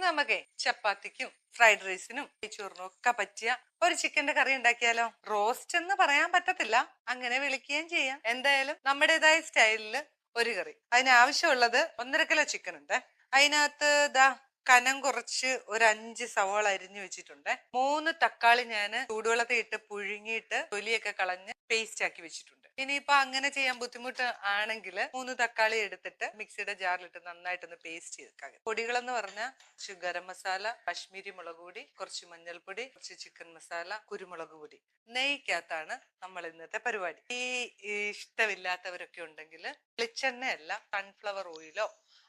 ഇന്ന് നമുക്ക് ചപ്പാത്തിക്കും ഫ്രൈഡ് റൈസിനും ചോറിനും ഒക്കെ പറ്റിയ ഒരു ചിക്കന്റെ കറി ഉണ്ടാക്കിയാലോ? റോസ്റ്റ് എന്ന് പറയാൻ പറ്റത്തില്ല. അങ്ങനെ വിളിക്കുകയും ചെയ്യാം. എന്തായാലും നമ്മുടേതായ സ്റ്റൈലിൽ ഒരു കറി. അതിനാവശ്യമുള്ളത് ഒന്നര കിലോ ചിക്കൻ ഉണ്ട്. അതിനകത്ത് ദാ കനം കുറച്ച് ഒരു അഞ്ച് സവാള അരിഞ്ഞു വെച്ചിട്ടുണ്ട്. മൂന്ന് തക്കാളി ഞാൻ ചൂടുവെള്ളത്തിൽ ഇട്ട് പുഴുങ്ങിയിട്ട് തൊലിയൊക്കെ കളഞ്ഞ് പേസ്റ്റ് ആക്കി വെച്ചിട്ടുണ്ട്. ഇനിയിപ്പോ അങ്ങനെ ചെയ്യാൻ ബുദ്ധിമുട്ട് ആണെങ്കിൽ മൂന്ന് തക്കാളി എടുത്തിട്ട് മിക്സിയുടെ ജാറിലിട്ട് നന്നായിട്ടൊന്ന് പേസ്റ്റ് ചെയ്ത് പൊടികളെന്ന് പറഞ്ഞാൽ കുറച്ച് ഗരം മസാല കാശ്മീരി മുളക് പൊടി കുറച്ച് മഞ്ഞൾപ്പൊടി കുറച്ച് ചിക്കൻ മസാല കുരുമുളക് പൊടി. നെയ്ക്കകത്താണ് നമ്മൾ ഇന്നത്തെ പരിപാടി. ഈ ഇഷ്ടമില്ലാത്തവരൊക്കെ ഉണ്ടെങ്കിൽ വെളിച്ചെണ്ണയല്ല സൺഫ്ലവർ ഓയിലോ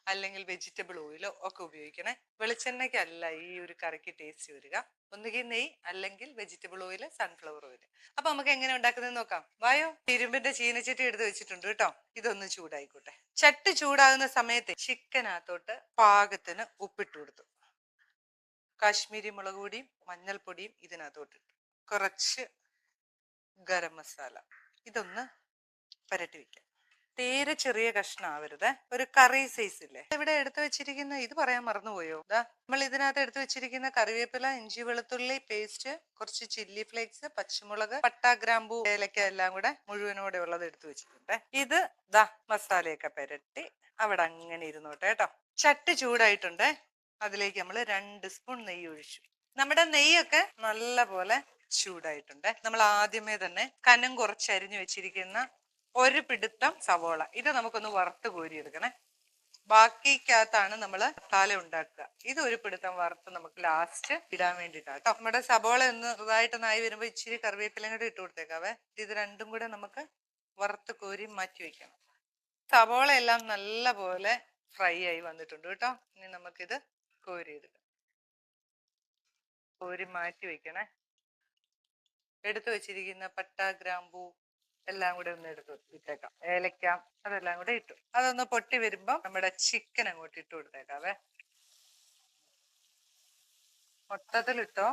അല്ലെങ്കിൽ വെജിറ്റബിൾ ഓയിലോ ഒക്കെ ഉപയോഗിക്കണേ. വെളിച്ചെണ്ണയ്ക്കല്ല ഈ ഒരു കറിക്ക് ടേസ്റ്റ് വരിക. ഒന്നുകിൽ നെയ് അല്ലെങ്കിൽ വെജിറ്റബിൾ ഓയിൽ സൺഫ്ലവർ ഓയിൽ അപ്പൊ നമുക്ക് എങ്ങനെ ഉണ്ടാക്കുന്നത് നോക്കാം. വായോ? ഇരുമ്പിന്റെ ചീനച്ചട്ടി എടുത്ത് വെച്ചിട്ടുണ്ട് കേട്ടോ. ഇതൊന്ന് ചൂടായിക്കോട്ടെ. ചട്ട് ചൂടാകുന്ന സമയത്ത് ചിക്കനകത്തോട്ട് പാകത്തിന് ഉപ്പിട്ട് കൊടുത്തു. കാശ്മീരി മുളക് പൊടിയും മഞ്ഞൾപ്പൊടിയും ഇതിനകത്തോട്ട് കുറച്ച് ഗരം മസാല. ഇതൊന്ന് പരട്ടി വെക്കാം. തീരെ ചെറിയ കഷ്ണാവരുത്. ഒരു കറി സൈസ് ഇല്ലേ ഇവിടെ എടുത്തു വെച്ചിരിക്കുന്ന ഇത് പറയാൻ മറന്നുപോയോ? ദാ നമ്മൾ ഇതിനകത്ത് എടുത്തു വെച്ചിരിക്കുന്ന കറിവേപ്പില ഇഞ്ചി വെളുത്തുള്ളി പേസ്റ്റ് കുറച്ച് ചില്ലി ഫ്ലേക്സ് പച്ചമുളക് പട്ട ഗ്രാമ്പു ഏലക്ക എല്ലാം കൂടെ മുഴുവനോടെ ഉള്ളത് എടുത്തു വെച്ചിട്ടുണ്ട്. ഇത് ദാ മസാലയൊക്കെ പെരട്ടി അവിടെ അങ്ങനെ ഇരുന്നോട്ടെ കേട്ടോ. ചട്ടി ചൂടായിട്ടുണ്ട്. അതിലേക്ക് നമ്മൾ രണ്ട് സ്പൂൺ നെയ്യ് ഒഴിച്ചു. നമ്മുടെ നെയ്യൊക്കെ നല്ല പോലെ ചൂടായിട്ടുണ്ട്. നമ്മൾ ആദ്യമേ തന്നെ കനം കുറച്ച് അരിഞ്ഞു വെച്ചിരിക്കുന്ന ഒരു പിടുത്തം സവോള. ഇത് നമുക്കൊന്ന് വറുത്ത് കോരിയെടുക്കണേ. ബാക്കിക്കകത്താണ് നമ്മൾ തല ഉണ്ടാക്കുക. ഇത് ഒരു പിടുത്തം വറുത്ത് നമുക്ക് ലാസ്റ്റ് ഇടാൻ വേണ്ടിയിട്ടാണ് നമ്മുടെ സവോള ഒന്ന് ചെറുതായിട്ടൊന്നായി വരുമ്പോൾ ഇച്ചിരി കറിവേപ്പിലയും കൂടെ ഇട്ട് കൊടുത്തേക്കാവേ. ഇത് രണ്ടും കൂടെ നമുക്ക് വറുത്ത് കോരി മാറ്റി വെക്കണം. സവോള എല്ലാം നല്ല പോലെ ഫ്രൈ ആയി വന്നിട്ടുണ്ട് കേട്ടോ. ഇനി നമുക്കിത് കോരി എടുക്കാം കോരി മാറ്റി വെക്കണേ. എടുത്തു വെച്ചിരിക്കുന്ന പട്ട ഗ്രാമ്പൂ എല്ലാം കൂടെ ഒന്ന് എടുത്ത് ഇട്ടേക്കാം. ഏലക്ക അതെല്ലാം കൂടെ ഇട്ടു. അതൊന്ന് പൊട്ടി വരുമ്പോ നമ്മുടെ ചിക്കൻ അങ്ങോട്ട് ഇട്ട് കൊടുത്തേക്കാവേ. മൊത്തത്തിലിട്ടോ.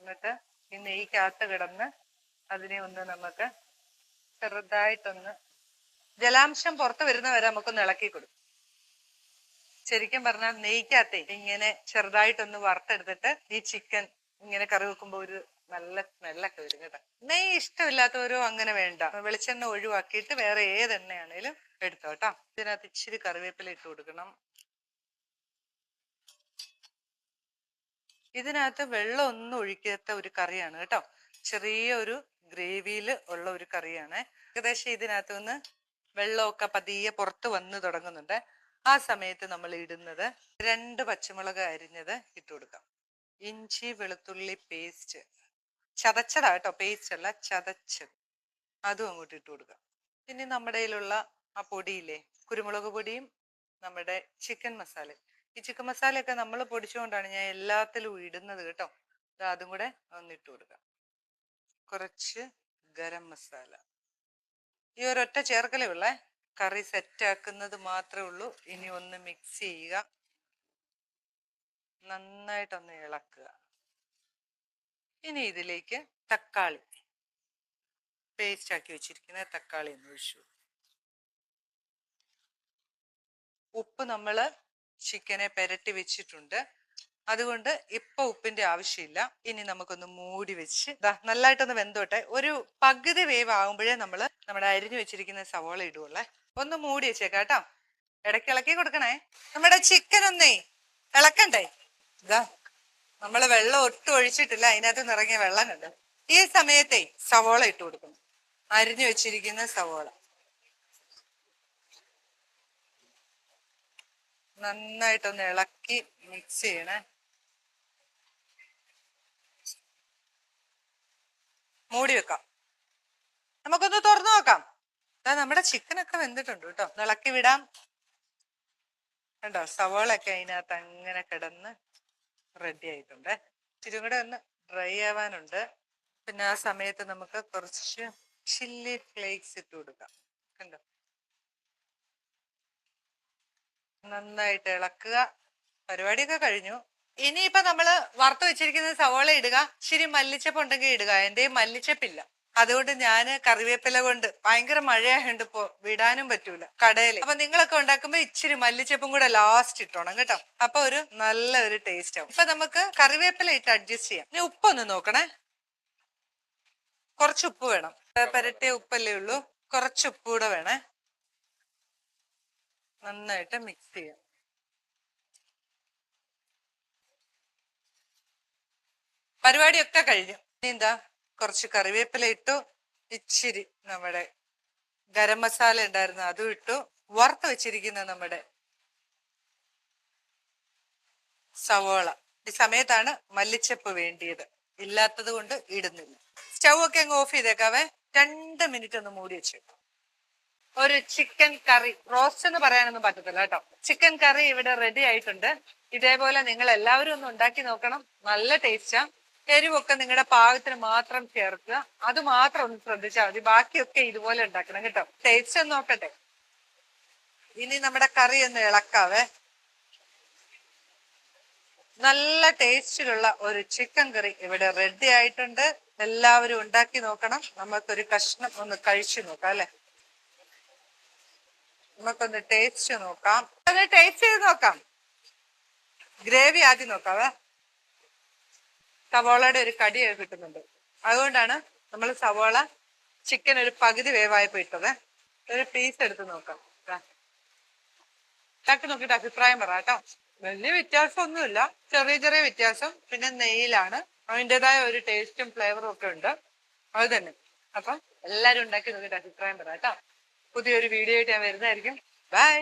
എന്നിട്ട് ഈ നെയ്ക്കകത്ത് കിടന്ന് അതിനെ ഒന്ന് നമുക്ക് ചെറുതായിട്ടൊന്ന് ജലാംശം പുറത്ത് വരുന്നവരെ നമുക്കൊന്ന് ഇളക്കി കൊടുക്കും. ശരിക്കും പറഞ്ഞാൽ നെയ്ക്കകത്തേ ഇങ്ങനെ ചെറുതായിട്ടൊന്ന് വറുത്തെടുത്തിട്ട് ഈ ചിക്കൻ ഇങ്ങനെ കറി വെക്കുമ്പോ ഒരു നല്ല സ്മെല്ലൊക്കെ വരും കേട്ടോ. നെയ്യ് ഇഷ്ടമില്ലാത്തവരോ അങ്ങനെ വേണ്ട. വെളിച്ചെണ്ണ ഒഴിവാക്കിയിട്ട് വേറെ ഏത് എണ്ണയാണേലും എടുത്തോ കേട്ടോ. ഇതിനകത്ത് ഇച്ചിരി കറിവേപ്പില ഇട്ട് കൊടുക്കണം. ഇതിനകത്ത് വെള്ളം ഒന്നും ഒഴിക്കാത്ത ഒരു കറിയാണ് കേട്ടോ. ചെറിയ ഒരു ഗ്രേവിയിൽ ഉള്ള ഒരു കറിയാണ്. ഏകദേശം ഇതിനകത്ത് നിന്ന് വെള്ളമൊക്കെ പതിയെ പുറത്ത് വന്ന് തുടങ്ങുന്നുണ്ട്. ആ സമയത്ത് നമ്മൾ ഇടുന്നത് രണ്ട് പച്ചമുളക് അരിഞ്ഞത് ഇട്ട് കൊടുക്കാം. ഇഞ്ചി വെളുത്തുള്ളി പേസ്റ്റ് ചതച്ചതാ കേട്ടോ അല്ല ചതച്ചത്. അതും അങ്ങോട്ട് ഇട്ട് കൊടുക്കുക പിന്നെ നമ്മുടെ കയ്യിലുള്ള ആ പൊടിയില്ലേ കുരുമുളക് പൊടിയും നമ്മുടെ ചിക്കൻ മസാല ഈ ചിക്കൻ മസാലയൊക്കെ നമ്മൾ പൊടിച്ചുകൊണ്ടാണ് ഞാൻ എല്ലാത്തിലും ഇടുന്നത് കേട്ടോ. അതും കൂടെ ഒന്നിട്ട് കൊടുക്കുക കൊടുക്കാം. കുറച്ച് ഗരം മസാല ഈ ഒരൊറ്റ ചേർക്കലേ ഉള്ളേ. കറി സെറ്റ് ആക്കുന്നത് മാത്രമേ ഉള്ളൂ. ഇനി ഒന്ന് മിക്സ് ചെയ്യുക. നന്നായിട്ടൊന്ന് ഇളക്കുക. ഇനി ഇതിലേക്ക് തക്കാളി. പേസ്റ്റ് ആക്കി വെച്ചിരിക്കുന്ന തക്കാളി ഒന്ന് ഒഴിച്ചു ഉപ്പ് നമ്മൾ ചിക്കനെ പെരട്ടി വെച്ചിട്ടുണ്ട്. അതുകൊണ്ട് ഇപ്പൊ ഉപ്പിന്റെ ആവശ്യമില്ല. ഇനി നമുക്കൊന്ന് മൂടി വെച്ച് നല്ലതായിട്ടൊന്ന് വെന്തോട്ടെ. ഒരു പകുതി വേവ് ആകുമ്പോഴേ നമ്മൾ നമ്മുടെ അരിഞ്ഞു വെച്ചിരിക്കുന്ന സവോള ഇടുവല്ലേ ഒന്ന് മൂടി വെച്ചേക്കാം കേട്ടോ. ഇടയ്ക്ക് ഇളക്കി കൊടുക്കണേ. നമ്മുടെ ചിക്കൻ ഒന്നേ ഇളക്കണ്ടേ? ഇതാ നമ്മൾ വെള്ളം ഒട്ടും ഒഴിച്ചിട്ടില്ല അതിനകത്ത് നിറങ്ങിയ വെള്ളം കണ്ട് ഈ സമയത്തെ സവോള ഇട്ട് കൊടുക്കണം അരിഞ്ഞു വെച്ചിരിക്കുന്ന സവോള. നന്നായിട്ടൊന്ന് ഇളക്കി മിക്സ് ചെയ്യണേ. മൂടി വെക്കാം. നമുക്കൊന്ന് തുറന്നു നോക്കാം. അതാ നമ്മുടെ ചിക്കനൊക്കെ വെന്തിട്ടുണ്ട് കേട്ടോ. ഇളക്കി വിടാം. കണ്ടോ? സവോളൊക്കെ അതിനകത്ത് അങ്ങനെ കിടന്ന് റെഡി ആയിട്ടുണ്ട്. ഇച്ചിരി കൂടെ ഒന്ന് ഡ്രൈ ആവാനുണ്ട്. പിന്നെ ആ സമയത്ത് നമുക്ക് കുറച്ച് ചില്ലി ഫ്ലേക്സ് ഇട്ട് കൊടുക്കാം. കണ്ടോ? നന്നായിട്ട് ഇളക്കുക. പരിപാടിയൊക്കെ കഴിഞ്ഞു. ഇനിയിപ്പോ നമ്മൾ വറുത്ത് വെച്ചിരിക്കുന്ന സവോള ഇടുക. ഇച്ചിരി മല്ലിച്ചപ്പ് ഉണ്ടെങ്കിൽ ഇടുക. എന്റെ മല്ലിച്ചപ്പില്ല. അതുകൊണ്ട് ഞാൻ കറിവേപ്പില കൊണ്ട് ഭയങ്കര മഴയായോണ്ട് ഇപ്പോ വിടാനും പറ്റൂല കടയിൽ അപ്പൊ നിങ്ങളൊക്കെ ഉണ്ടാക്കുമ്പോ ഇച്ചിരി മല്ലിച്ചപ്പും കൂടെ ലാസ്റ്റ് ഇട്ടോണം കേട്ടോ. അപ്പൊ ഒരു നല്ല ഒരു ടേസ്റ്റ് ആവും. ഇപ്പൊ നമുക്ക് കറിവേപ്പില ഇട്ട് അഡ്ജസ്റ്റ് ചെയ്യാം. ഇനി ഉപ്പൊന്ന് നോക്കണേ. കുറച്ച് ഉപ്പ് വേണം. പുരട്ടിയ ഉപ്പല്ലേ ഉള്ളൂ. കുറച്ച് ഉപ്പ് കൂടെ വേണേ. നന്നായിട്ട് മിക്സ് ചെയ്യാം. പരിപാടിയൊക്കെ കഴിഞ്ഞു. എന്താ? കുറച്ച് കറിവേപ്പില ഇട്ടു. ഇച്ചിരി നമ്മുടെ ഗരം മസാല ഉണ്ടായിരുന്നു അതും ഇട്ടു. വറുത്ത് വെച്ചിരിക്കുന്ന നമ്മുടെ സവോള. ഈ സമയത്താണ് മല്ലിച്ചപ്പ് വേണ്ടിയത്. ഇല്ലാത്തത് കൊണ്ട് ഇടുന്നില്ല. സ്റ്റൗ ഒക്കെ അങ്ങ് ഓഫ് ചെയ്തേക്കാവേ. രണ്ട് മിനിറ്റ് ഒന്ന് മൂടി വെച്ചു ഒരു ചിക്കൻ കറി റോസ്റ്റ് എന്ന് പറയാനൊന്നും പറ്റത്തില്ല കേട്ടോ. ചിക്കൻ കറി ഇവിടെ റെഡി ആയിട്ടുണ്ട്. ഇതേപോലെ നിങ്ങൾ എല്ലാവരും ഒന്ന് ഉണ്ടാക്കി നോക്കണം. നല്ല ടേസ്റ്റാ. എരിവൊക്കെ നിങ്ങളുടെ പാകത്തിന് മാത്രം ചേർക്കുക. അത് മാത്രം ഒന്ന് ശ്രദ്ധിച്ചാൽ മതി. ബാക്കിയൊക്കെ ഇതുപോലെ ഉണ്ടാക്കണം കേട്ടോ. ടേസ്റ്റ് ഒന്ന് നോക്കട്ടെ. ഇനി നമ്മുടെ കറി ഒന്ന് ഇളക്കാവേ. നല്ല ടേസ്റ്റിലുള്ള ഒരു ചിക്കൻ കറി ഇവിടെ റെഡി ആയിട്ടുണ്ട്. എല്ലാവരും ഉണ്ടാക്കി നോക്കണം. നമുക്കൊരു കഷ്ണം ഒന്ന് കഴിച്ചു നോക്കാം അല്ലെ? നമുക്കൊന്ന് ടേസ്റ്റ് നോക്കാം. അത് ടേസ്റ്റ് ചെയ്ത് നോക്കാം. ഗ്രേവി ആദ്യം നോക്കാവേ. സവോളയുടെ ഒരു കടി കിട്ടുന്നുണ്ട്. അതുകൊണ്ടാണ് നമ്മൾ സവോള ചിക്കൻ ഒരു പകുതി വേവായപ്പോ ഇട്ടത്. ഒരു പീസ് എടുത്ത് നോക്കാം. ഉണ്ടാക്കി നോക്കിയിട്ട് അഭിപ്രായം പറ കേട്ടോ. വലിയ വ്യത്യാസമൊന്നുമില്ല. ചെറിയ ചെറിയ വ്യത്യാസം. പിന്നെ നെയ്യിലാണ്. അതിന്റെതായ ഒരു ടേസ്റ്റും ഫ്ലേവറും ഒക്കെ ഉണ്ട്. അത് തന്നെ. അപ്പം എല്ലാവരും ഉണ്ടാക്കി നോക്കിയിട്ട് അഭിപ്രായം പറ കേട്ടോ. പുതിയൊരു വീഡിയോ ആയിട്ട് ഞാൻ വരുന്നതായിരിക്കും. ബൈ